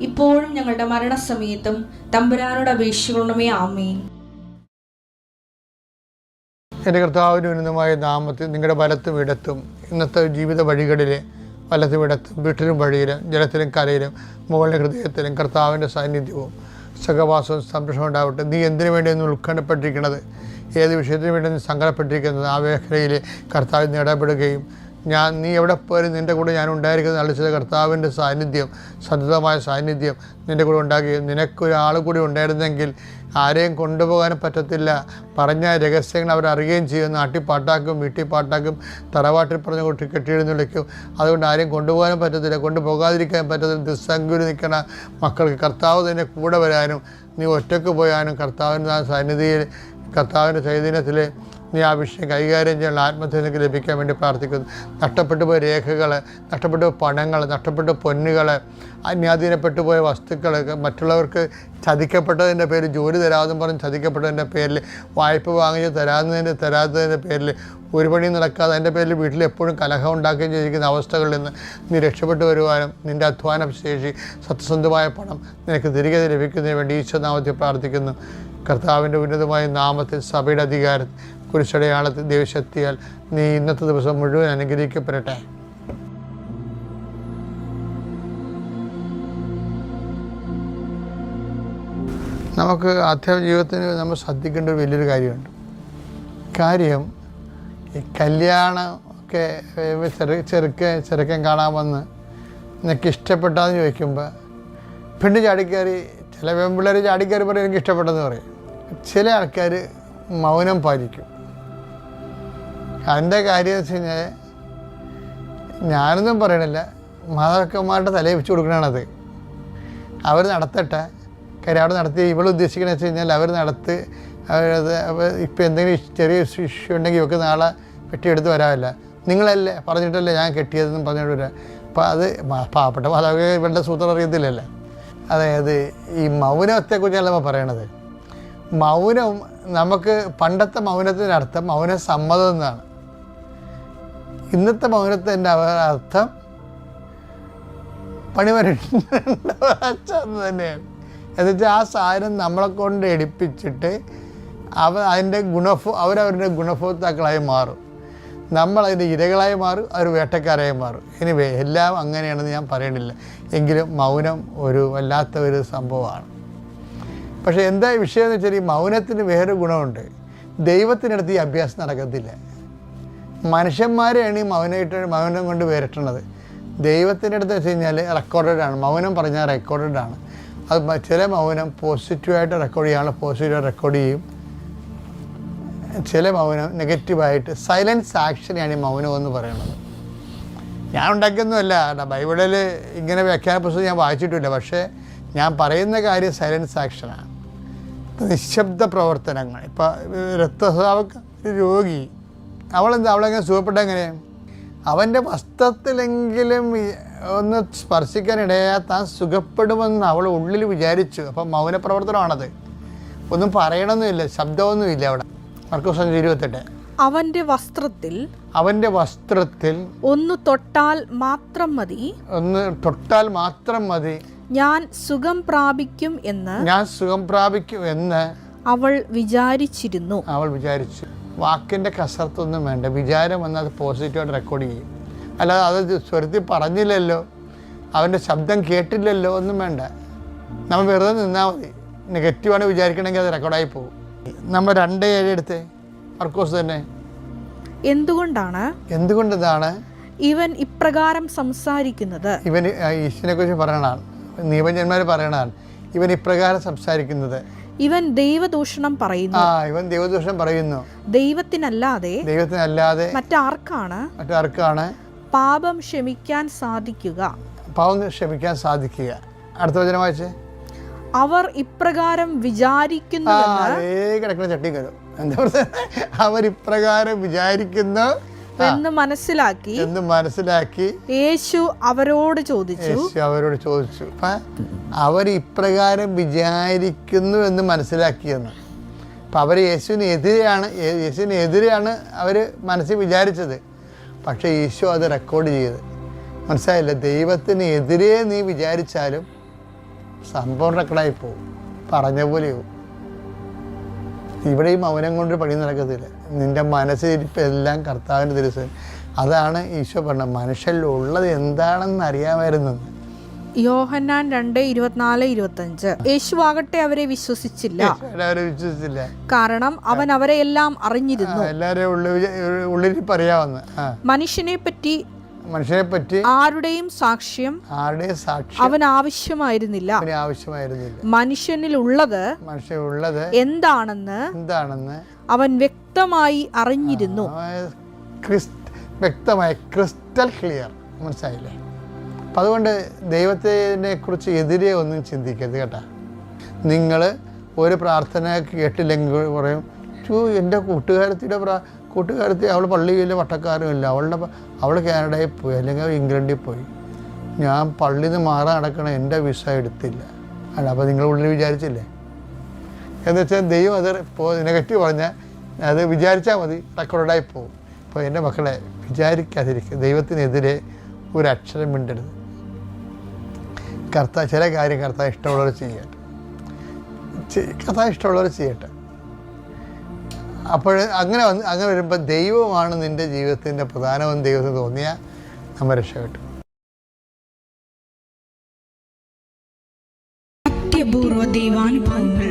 ഇപ്പോഴും ഞങ്ങളുടെ മരണസമയത്തും തമ്പുരാനോട് അപേക്ഷിക്കണമേ ആമേൻ. എന്റെ കർത്താവിന് ഉന്നതമായ നാമത്തിൽ നിങ്ങളുടെ വലത്തും ഇടത്തും ഇന്നത്തെ ജീവിത വഴികളിൽ വലത്തും ഇടത്തും വീട്ടിലും വഴിയിലും ജലത്തിലും കരയിലും മുകളിലെ ഹൃദയത്തിലും കർത്താവിന്റെ സാന്നിധ്യവും സഹവാസവും സംരക്ഷണവും ഉണ്ടാവട്ടെ. നീ എന്തിനു വേണ്ടിയൊന്നും ഉത്കണ്ഠപ്പെട്ടിരിക്കുന്നത്? ഏത് വിഷയത്തിനു വേണ്ടി സങ്കടപ്പെട്ടിരിക്കുന്നത്? ആ മേഖലയിൽ കർത്താവിൽ നിന്ന് ഇടപെടുകയും ഞാൻ നീ എവിടെ പോയാലും നിന്റെ കൂടെ ഞാൻ ഉണ്ടായിരിക്കുന്നത് അളിച്ചത് കർത്താവിന്റെ സാന്നിധ്യം സതതമായ സാന്നിധ്യം നിന്റെ കൂടെ ഉണ്ടാകുകയും നിനക്കൊരാൾ കൂടി ഉണ്ടായിരുന്നെങ്കിൽ ആരെയും കൊണ്ടുപോകാനും പറ്റത്തില്ല. പറഞ്ഞ രഹസ്യങ്ങൾ അവരറിയുകയും ചെയ്യും. നാട്ടിപ്പാട്ടാക്കും വീട്ടിപ്പാട്ടാക്കും വീട്ടിൽ പാട്ടാക്കും തറവാട്ടിൽ പറഞ്ഞ് കൊട്ടി കെട്ടിയെഴുന്നള്ളിക്കും അതുകൊണ്ട് ആരെയും കൊണ്ടുപോകാനും പറ്റത്തില്ല. കൊണ്ടുപോകാതിരിക്കാൻ പറ്റത്തില്ല. ദിസ്സങ്കുലി നിൽക്കണ മക്കൾക്ക് കർത്താവ് തന്നെ കൂടെ വരാനും നീ ഒറ്റയ്ക്ക് പോയാനും കർത്താവിന്റെ സന്നിധിയിൽ കർത്താവിന്റെ ചൈതന്യത്തിൽ നീ ആ കൈകാര്യം ചെയ്യാനുള്ള ആത്മഹത്യ ലഭിക്കാൻ വേണ്ടി പ്രാർത്ഥിക്കുന്നു. നഷ്ടപ്പെട്ടു പോയ രേഖകൾ നഷ്ടപ്പെട്ടു പോയ പണങ്ങൾ നഷ്ടപ്പെട്ട പൊന്നുകൾ അന്യാധീനപ്പെട്ടു പോയ വസ്തുക്കൾ മറ്റുള്ളവർക്ക് ചതിക്കപ്പെട്ടതിന്റെ പേരിൽ ജോലി തരാതെന്ന് പറഞ്ഞ് ചതിക്കപ്പെട്ടതിന്റെ പേരിൽ വായ്പ വാങ്ങിച്ച് തരാതിന്റെ തരാത്തതിന്റെ പേരിൽ ഒരു പണി നടക്കാതെ അതിന്റെ പേരിൽ വീട്ടിൽ എപ്പോഴും കലഹം ഉണ്ടാക്കുകയും ചെയ്തിരിക്കുന്ന അവസ്ഥകളിൽ നിന്ന് നീ രക്ഷപ്പെട്ടു വരുവാനും നിന്റെ അധ്വാന ശേഷി സത്യസന്ധമായ പണം നിനക്ക് തിരികെ ലഭിക്കുന്നതിന് വേണ്ടി ഈശ്വരനാമത്തിൽ പ്രാർത്ഥിക്കുന്നു. കർത്താവിന്റെ ഉന്നതമായ നാമത്തിൽ സഭയുടെ അധികാരം കുരിശടയാളത്തിൽ ദൈവശക്തിയാൽ നീ ഇന്നത്തെ ദിവസം മുഴുവൻ അനുഗ്രഹിക്കപ്പെടട്ടെ. നമുക്ക് ആധ്യാത്മിക ജീവിതത്തിന് നമ്മൾ ശ്രദ്ധിക്കേണ്ട ഒരു വലിയൊരു കാര്യമുണ്ട്. കാര്യം ഈ കല്യാണം ഒക്കെ ഏഹ്, ചെറു ചെറുക്ക ചെറുക്കൻ കാണാൻ വന്ന് നിനക്ക് ഇഷ്ടപ്പെട്ടാന്ന് ചോദിക്കുമ്പോൾ പെണ്ണ് ചാടിക്കയറി ചില പെൺപിള്ളേർ ചാടിക്കയറി പറയും എനിക്ക് ഇഷ്ടപ്പെട്ടെന്ന് പറയും. ചില ആൾക്കാർ മൗനം പാലിക്കും. അതിന്റെ കാര്യം വെച്ച് കഴിഞ്ഞാൽ ഞാനൊന്നും പറയണില്ല. മാതാക്കന്മാരുടെ തലയിൽ വെച്ച് കൊടുക്കണത് അവർ നടത്തട്ടെ. കാര്യം അവിടെ നടത്തി ഇവൾ ഉദ്ദേശിക്കണ വെച്ച് കഴിഞ്ഞാൽ അവർ നടത്ത് അവരത് ഇപ്പോൾ എന്തെങ്കിലും ചെറിയ ഇഷ്യൂ ഉണ്ടെങ്കിൽ ഇവർക്ക് നാളെ വെട്ടിയെടുത്ത് വരാമല്ല. നിങ്ങളല്ലേ പറഞ്ഞിട്ടല്ലേ ഞാൻ കെട്ടിയതെന്നും പറഞ്ഞിട്ട് വരാം. അപ്പോൾ അത് പാവപ്പെട്ട മാതാവ് ഇവളുടെ സൂത്രം അറിയത്തില്ലല്ലോ. അതായത് ഈ മൗനത്തെക്കുറിച്ചല്ല നമ്മൾ പറയണത്. മൗനം നമുക്ക് പണ്ടത്തെ മൗനത്തിന്റെ അർത്ഥം മൗന സമ്മതം എന്നാണ്. ഇന്നത്തെ മൗനത്തിന്റെ അർത്ഥം പണിവരണ്ട എന്ന് തന്നെയാണ്. എന്നുവെച്ചാൽ ആ സാധനം നമ്മളെ കൊണ്ട് എടുപ്പിച്ചിട്ട് അവ അതിന്റെ ഗുണഭോ അവരവരുടെ ഗുണഭോക്താക്കളായി മാറും. നമ്മൾ അതിന്റെ ഇരകളായി മാറും അവർ വേട്ടക്കാരായി മാറും. ഇനി എല്ലാം അങ്ങനെയാണെന്ന് ഞാൻ പറയണില്ല. എങ്കിലും മൗനം ഒരു വല്ലാത്ത ഒരു സംഭവമാണ്. പക്ഷേ എന്താ വിഷയം എന്ന് വെച്ചാൽ ഈ മൗനത്തിന് വേറൊരു ഗുണമുണ്ട്. ദൈവത്തിനടുത്ത് ഈ അഭ്യാസം നടക്കത്തില്ല. മനുഷ്യന്മാരെയാണ് ഈ മൗനമായിട്ട് മൗനം കൊണ്ട് വരട്ടുന്നത് ദൈവത്തിന്റെ അടുത്ത് വെച്ച് കഴിഞ്ഞാൽ റെക്കോർഡഡ് ആണ്. മൗനം പറഞ്ഞാൽ റെക്കോർഡഡ് ആണ്. അത് ചില മൗനം പോസിറ്റീവായിട്ട് റെക്കോർഡ് ചെയ്യാനുള്ള പോസിറ്റീവായിട്ട് റെക്കോർഡ് ചെയ്യും. ചില മൗനം നെഗറ്റീവായിട്ട് സൈലൻസ് ആക്ഷനെയാണ് ഈ മൗനം എന്ന് പറയുന്നത്. ഞാൻ ഉണ്ടാക്കിയൊന്നുമല്ല. ബൈബിളിൽ ഇങ്ങനെ വ്യാഖ്യാന പുസ്തകം ഞാൻ വായിച്ചിട്ടില്ല. പക്ഷേ ഞാൻ പറയുന്ന കാര്യം സൈലൻസ് ആക്ഷനാണ് നിശബ്ദ പ്രവർത്തനങ്ങൾ. ഇപ്പം രക്തസ്രാവ രോഗി അവളെന്താ അവളെങ്ങനെ സുഖപ്പെട്ട എങ്ങനെ? അവന്റെ വസ്ത്രത്തിലെങ്കിലും ഒന്ന് സ്പർശിക്കാൻ ഇടയാ താൻ സുഖപ്പെടുമെന്ന് അവൾ ഉള്ളിൽ വിചാരിച്ചു. അപ്പം മൗനപ്രവർത്തനമാണത് ഒന്നും പറയണമെന്നില്ല ശബ്ദമൊന്നുമില്ല അവിടെ. മർക്കോസ് ഇരുപത്തെട്ട്. അവന്റെ വസ്ത്രത്തിൽ അവന്റെ വസ്ത്രത്തിൽ ഒന്ന് തൊട്ടാൽ മാത്രം മതി. ഒന്ന് തൊട്ടാൽ മാത്രം മതി. ഞാൻ സുഖം പ്രാപിക്കും എന്ന് ഞാൻ സുഖം പ്രാപിക്കും എന്ന് അവൾ വിചാരിച്ചിരുന്നു. അവൾ വിചാരിച്ചു. വാക്കിന്റെ കസർത്തൊന്നും വേണ്ട. വിചാരം വന്നത് പോസിറ്റീവായിട്ട് റെക്കോർഡ് ചെയ്യും. അല്ലാതെ അത് സ്വരത്തിൽ പറഞ്ഞില്ലല്ലോ. അവന്റെ ശബ്ദം കേട്ടില്ലല്ലോ ഒന്നും വേണ്ട. നമ്മൾ വെറുതെ നിന്നാൽ മതി. നെഗറ്റീവാണ് വിചാരിക്കണമെങ്കിൽ അത് റെക്കോർഡായി പോകും. നമ്മൾ രണ്ട് ഏഴ് എടുത്ത്. മർക്കോസ് തന്നെ. എന്തുകൊണ്ടാണ്? എന്തുകൊണ്ടാണ് ഇവൻ ഇപ്രകാരം സംസാരിക്കുന്നത്. ഇവൻ ഈശ്വനെ കുറിച്ച് പറയണതാണ്. നിയമജന്മാർ പറയണതാണ്. ഇവൻ ഇപ്രകാരം സംസാരിക്കുന്നത്. ഇവൻ ദൈവദൂഷണം പറയുന്നു. ആ ഇവൻ ദൈവദൂഷണം പറയുന്നു. ദൈവത്തിനല്ലാതെ ദൈവത്തിനല്ലാതെ മറ്റാർക്കാണ് മറ്റാർക്കാണ് പാപം ക്ഷമിക്കാൻ സാധിക്കുക. പാപം ക്ഷമിക്കാൻ സാധിക്കുക. അടുത്ത വചനം വായിച്ചേ. അവർ ഇപ്രകാരം വിചാരിക്കുന്നു കിടക്കുന്ന ചട്ടി കരു എന്താ പറയുക അവർ ഇപ്രകാരം വിചാരിക്കുന്നു എന്ന് മനസ്സിലാക്കി എന്ന് മനസ്സിലാക്കി യേശു അവരോട് ചോദിച്ചു. യേശു അവരോട് ചോദിച്ചു. അവർ ഇപ്രകാരം വിചാരിക്കുന്നു എന്ന് മനസ്സിലാക്കിയെന്ന്. അപ്പം അവർ യേശുവിനെതിരെയാണ് യേശുവിനെതിരെയാണ് അവർ അവർ മനസ്സിൽ വിചാരിച്ചത്. പക്ഷെ യേശു അത് റെക്കോർഡ് ചെയ്ത്. മനസ്സിലായില്ല? ദൈവത്തിന് എതിരെ നീ വിചാരിച്ചാലും സംഭവം റെക്കോർഡായി പോകും. പറഞ്ഞ പോലെയോ ഇവിടെ ഈ മൗനം കൊണ്ട് പണി നടക്കത്തില്ല. നിന്റെ മനസ്സിരിപ്പ് എല്ലാം കർത്താവിന്റെ ദിവസം അതാണ് ഈശോ പറഞ്ഞത്. മനുഷ്യരിലുള്ളത് എന്താണെന്ന് അറിയാമായിരുന്നു. യോഹന്നാൻ രണ്ട് ഇരുപത്തിനാല് ഇരുപത്തഞ്ച്. യേശു ആകട്ടെ അവരെ വിശ്വസിച്ചില്ല. അവരെ വിശ്വസിച്ചില്ല. കാരണം അവൻ അവരെ എല്ലാം അറിഞ്ഞിരുന്നു എല്ലാവരെയും ഉള്ളിൽ ആ. മനുഷ്യനെ പറ്റി മനുഷ്യനെ പറ്റി ആരുടെയും സാക്ഷ്യം ആരുടെയും സാക്ഷ്യം അവൻ ആവശ്യമായിരുന്നില്ല. ആവശ്യമായിരുന്നില്ല ആവശ്യമായിരുന്നില്ല. മനുഷ്യനിലുള്ളത് മനുഷ്യനുള്ളത് എന്താണെന്ന് എന്താണെന്ന് അവൻ വ്യക്തമായി അറിഞ്ഞിരുന്നു. വ്യക്തമായി ക്രിസ് ക്രിസ്റ്റൽ ക്ലിയർ മനസ്സിലായില്ലേ? അപ്പം അതുകൊണ്ട് ദൈവത്തിനെ കുറിച്ച് എതിരെ ഒന്നും ചിന്തിക്കരുത് കേട്ടാ. നിങ്ങൾ ഒരു പ്രാർത്ഥന കേട്ടില്ലെങ്കിൽ പറയും ചൂ എന്റെ കൂട്ടുകാരത്തിയുടെ പ്രാ കൂട്ടുകാരത്തി അവൾ പള്ളിയില്ല വട്ടക്കാരും ഇല്ല അവളുടെ അവൾ കാനഡയിൽ പോയി അല്ലെങ്കിൽ ഇംഗ്ലണ്ടിൽ പോയി. ഞാൻ പള്ളിയിൽ നിന്ന് മാറാൻ നടക്കണ എന്റെ വിസ എടുത്തില്ല. അല്ല അപ്പോൾ നിങ്ങൾ ഉള്ളിൽ വിചാരിച്ചില്ലേ? എന്ന് വെച്ചാൽ ദൈവം അത് നെഗറ്റീവ് പറഞ്ഞാൽ അത് വിചാരിച്ചാൽ മതി റെക്കോർഡായി പോകും. അപ്പോൾ എന്റെ മക്കളെ വിചാരിക്കാതിരിക്കുക. ദൈവത്തിനെതിരെ ഒരു അക്ഷരം മിണ്ടരുത്. കർത്ത ചില കാര്യം കർത്താവ് ഇഷ്ടമുള്ളവർ ചെയ്യട്ടെ. കർത്താവ് ഇഷ്ടമുള്ളവർ ചെയ്യട്ടെ. അപ്പോൾ അങ്ങനെ വന്ന് അങ്ങനെ വരുമ്പോൾ ദൈവമാണ് നിന്റെ ജീവിതത്തിന്റെ പ്രധാനമെന്ന് ദൈവത്തിന് തോന്നിയാൽ നമ്മൾ രക്ഷപ്പെട്ടു അത്യപൂർവ ദൈവാനുഭവങ്ങൾ.